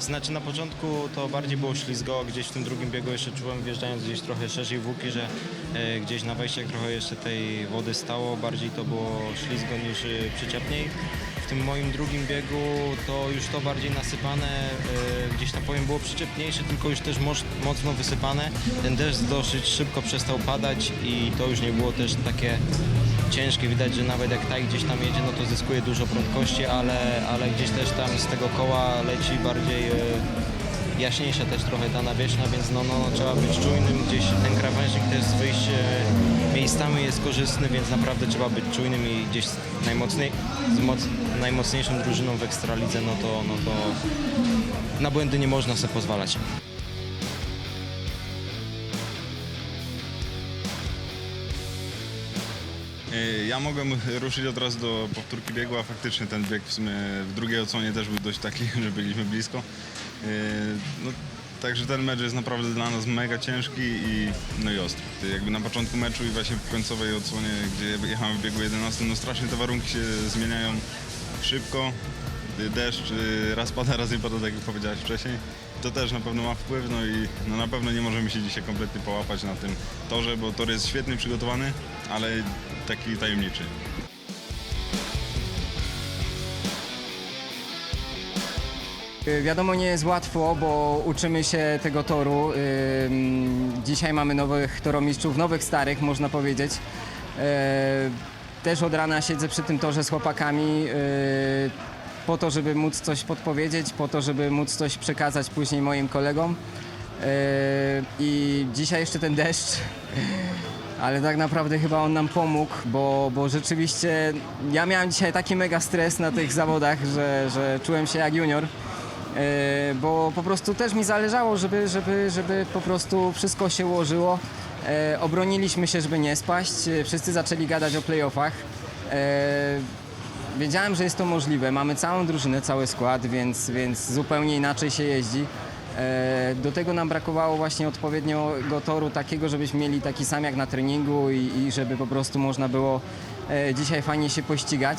Znaczy na początku to bardziej było ślizgo, gdzieś w tym drugim biegu jeszcze czułem wjeżdżając gdzieś trochę szerzej w łuki, że e, gdzieś na wejściach trochę jeszcze tej wody stało, bardziej to było ślizgo niż e, przyczepniej. W tym moim drugim biegu to już to bardziej nasypane, e, gdzieś tam powiem było przyczepniejsze, tylko już też moc, mocno wysypane. Ten deszcz dosyć szybko przestał padać i to już nie było też takie ciężkie. Widać, że nawet jak tak gdzieś tam jedzie, no to zyskuje dużo prędkości, ale, ale gdzieś też tam z tego koła leci bardziej e, jaśniejsza też trochę ta nawierzchnia, więc no, no, no trzeba być czujnym. Gdzieś ten krawężnik też z wyjść e, miejscami jest korzystny, więc naprawdę trzeba być czujnym i gdzieś najmocniej, z moc, najmocniejszą drużyną w Ekstralidze, no to, no to na błędy nie można sobie pozwalać. Ja mogłem ruszyć od razu do powtórki biegu, a faktycznie ten bieg w sumie w drugiej odsłonie też był dość taki, że byliśmy blisko. E, No, także ten mecz jest naprawdę dla nas mega ciężki i, no i ostry. Jakby na początku meczu i właśnie w końcowej odsłonie, gdzie jechałem w biegu 11, no strasznie te warunki się zmieniają szybko. Deszcz y, raz pada, raz nie pada, tak jak powiedziałeś wcześniej. To też na pewno ma wpływ, no i no na pewno nie możemy się dzisiaj kompletnie połapać na tym torze, bo tor jest świetnie przygotowany, ale taki tajemniczy. Y, Wiadomo, nie jest łatwo, bo uczymy się tego toru. Ym, Dzisiaj mamy nowych toromistrzów, nowych starych, można powiedzieć. Też od rana siedzę przy tym torze z chłopakami y, po to, żeby móc coś podpowiedzieć, po to, żeby móc coś przekazać później moim kolegom. E, I dzisiaj jeszcze ten deszcz. Ale tak naprawdę chyba on nam pomógł, bo, bo rzeczywiście ja miałem dzisiaj taki mega stres na tych zawodach, że, że czułem się jak junior. E, bo po prostu też mi zależało, żeby, żeby, żeby po prostu wszystko się ułożyło. E, obroniliśmy się, żeby nie spaść. Wszyscy zaczęli gadać o playoffach. Wiedziałem, że jest to możliwe. Mamy całą drużynę, cały skład, więc, więc zupełnie inaczej się jeździ. E, Do tego nam brakowało właśnie odpowiedniego toru, takiego, żebyśmy mieli taki sam jak na treningu i, i żeby po prostu można było e, dzisiaj fajnie się pościgać.